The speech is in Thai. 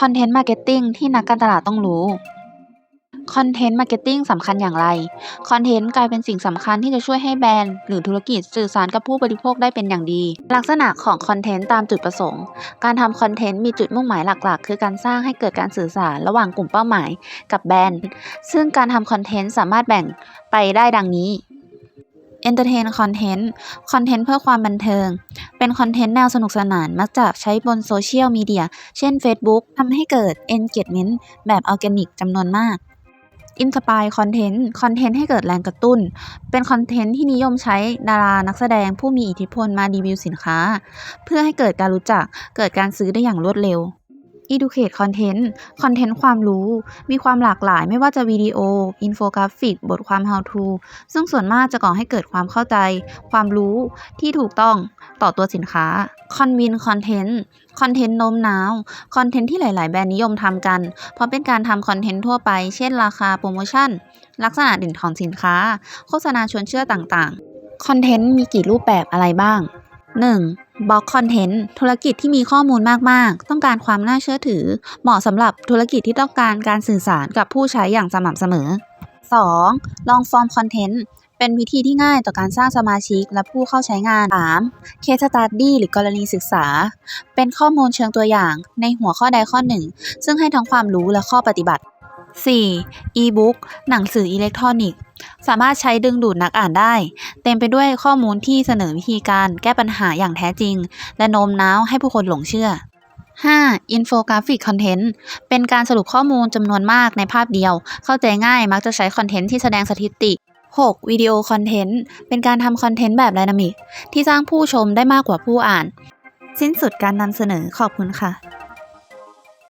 คอนเทนต์มาร์เก็ตติ้งที่นักการตลาดต้องรู้คอนเทนต์มาร์เก็ตติ้งสำคัญอย่างไร คอนเทนต์กลายเป็นสิ่งสำคัญที่จะช่วยให้แบรนด์หรือธุรกิจสื่อสารกับผู้บริโภคได้เป็นอย่างดี ลักษณะของคอนเทนต์ตามจุดประสงค์ การทำคอนเทนต์มีจุดมุ่งหมายหลักๆ คือการสร้างให้เกิดการสื่อสารระหว่างกลุ่มเป้าหมายกับแบรนด์ ซึ่งการทำคอนเทนต์สามารถแบ่งไปได้ดังนี้ Entertain Content คอนเทนต์เพื่อความบันเทิง เป็นคอนเทนต์แนวสนุกสนานมักจะใช้บนโซเชียลมีเดีย เช่น Facebook ทำให้เกิด engagement แบบออร์แกนิกจำนวนมาก Inspire Content คอนเทนต์ให้เกิดแรงกระตุ้น เป็นคอนเทนต์ที่นิยมใช้ดารานักแสดงผู้มีอิทธิพลมารีวิวสินค้า เพื่อให้เกิดการรู้จักเกิดการซื้อได้อย่างรวดเร็ว Educate Content คอนเทนต์ความรู้ มีความหลากหลายไม่ว่าจะวิดีโอ อินโฟกราฟิก บทความ How to ซึ่งส่วนมากจะก่อให้เกิดความเข้าใจ ความรู้ที่ถูกต้องต่อตัวสินค้า Convin Content คอนเทนต์โน้มน้าว คอนเทนต์ที่หลาย ๆ แบรนด์นิยมทำกัน เพราะเป็นการทำคอนเทนต์ทั่วไป เช่น ราคาโปรโมชั่น ลักษณะเด่นของสินค้า โฆษณาชวนเชื่อต่าง ๆ คอนเทนต์มีกี่รูปแบบอะไรบ้าง 1. บล็อกคอนเทนต์ธุรกิจที่มีข้อมูลมาก ๆ ต้องการความน่าเชื่อถือ เหมาะสำหรับธุรกิจที่ต้องการการสื่อสารกับผู้ใช้อย่างสม่ำเสมอ 2. ลองฟอร์มคอนเทนต์เป็นวิธีที่ง่ายต่อการสร้างสมาชิกและผู้เข้าใช้งาน 3. Case Study หรือกรณีศึกษา เป็นข้อมูลเชิงตัวอย่างในหัวข้อใดข้อหนึ่ง ซึ่งให้ทั้งความรู้และข้อปฏิบัติ 4. e-book หนังสืออิเล็กทรอนิกส์ สามารถใช้ดึงดูดนักอ่านได้ เต็มไปด้วยข้อมูลที่เสนอวิธีการแก้ปัญหาอย่างแท้จริง และโน้มน้าวให้ผู้คนหลงเชื่อ 5. Infographic Content เป็นการสรุปข้อมูลจำนวนมากในภาพเดียว เข้าใจง่ายมักจะใช้คอนเทนต์ที่แสดงสถิติ 6. วิดีโอคอนเทนต์ เป็นการทำคอนเทนต์แบบไดนามิกที่สร้างผู้ชมได้มากกว่าผู้อ่าน สิ้นสุดการนำเสนอขอบคุณค่ะ